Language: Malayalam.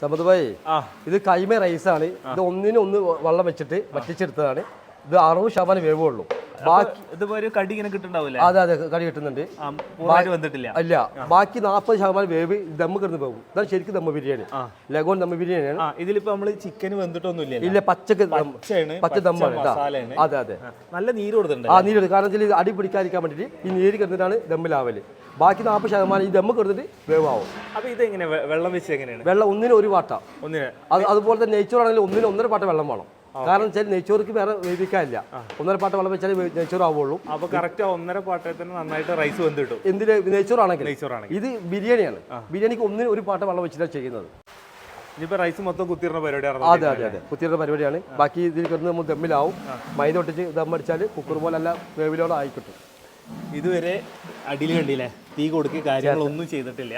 സമത് ഭായി ഇത് കൈമ റൈസാണ് ഇത് ഒന്നിന് ഒന്ന് വെള്ളം വെച്ചിട്ട് വറ്റിച്ചെടുത്തതാണ്. ഇത് അറുപത് ശതമാനം വേവുള്ളൂ. കടി ഇങ്ങനെ കിട്ടുണ്ടാവൂലേ അതെ അതെ കടി കിട്ടുന്നുണ്ട്. വന്നിട്ടില്ല. അല്ല ബാക്കി നാൽപ്പത് ശതമാനം വേവ് ദമ്മ് കിടന്ന് പോകും. ഇതാണ് ശരിക്കും ദമ്മ ബിരിയാണി. ലഗോൺ ദമ്മ ബിരിയാണിയാണ്. ഇതിലിപ്പോ നമ്മൾ ചിക്കൻ വെന്തിട്ടൊന്നുമില്ല ഇല്ല പച്ചക്ക് പച്ച ദമ്മാണ് അതെ അതെ. നല്ല നീര് കൊടുത്തിട്ടുണ്ട് ആ നീര് കാരണം വെച്ചാൽ ഇത് അടി പിടിക്കാതിരിക്കാൻ വേണ്ടിയിട്ട് ഈ നീര് കിടന്നിട്ടാണ് ദമ്മിലാവൽ ബാക്കി നാൽപ്പത് ശതമാനം ഈ ദമ്മ് കിടന്നിട്ട് വേവാവും. അപ്പൊ ഇത് എങ്ങനെ വെള്ളം വെച്ച് എങ്ങനെയാണ്? വെള്ളം ഒന്നിന് ഒരു പാട്ട ഒന്നിന്. അതുപോലെ തന്നെ നെയ്ച്ചോറാണെങ്കിൽ ഒന്നിന് ഒന്നര പാട്ട വെള്ളം വേണം. കാരണം വെച്ചാൽ നെയ്ച്ചോറിക്ക് വേറെ വേവിക്കാനില്ല. ഒന്നര പാട്ട് വെള്ളം വെച്ചാൽ നെയ്ച്ചോറ് ആവുള്ളൂ. അപ്പൊ കറക്റ്റ് ഒന്നര തന്നെ നന്നായിട്ട് റൈസ് വന്നിട്ടു എന്തിന്? നെയ്ച്ചോറാണെങ്കിൽ. നെയ്ച്ചോറാണെങ്കിൽ. ഇത് ബിരിയാണിയാണ്. ബിരിയാണിക്ക് ഒന്നിന് ഒരു പാട്ട് വെള്ളം വെച്ചിട്ടാണ് ചെയ്യുന്നത്. ഇനിയിപ്പോ റൈസ് മൊത്തം കുത്തിയിരുന്ന പരിപാടിയാണ് അതെ അതെ അതെ. കുത്തിയുടെ പരിപാടിയാണ്. ബാക്കി ഇതിൽ കിടന്ന് നമ്മൾ ദമ്മിലാവും. മൈദ ഒട്ടിച്ച് ദമ്മടിച്ചാൽ കുക്കർ പോലെ അല്ല വേവിലോടെ ആയിക്കിട്ടും. ഇതുവരെ അടിയിൽ കണ്ടില്ലേ? തീ കൊടുക്കുക കാര്യങ്ങളൊന്നും ചെയ്തിട്ടില്ല.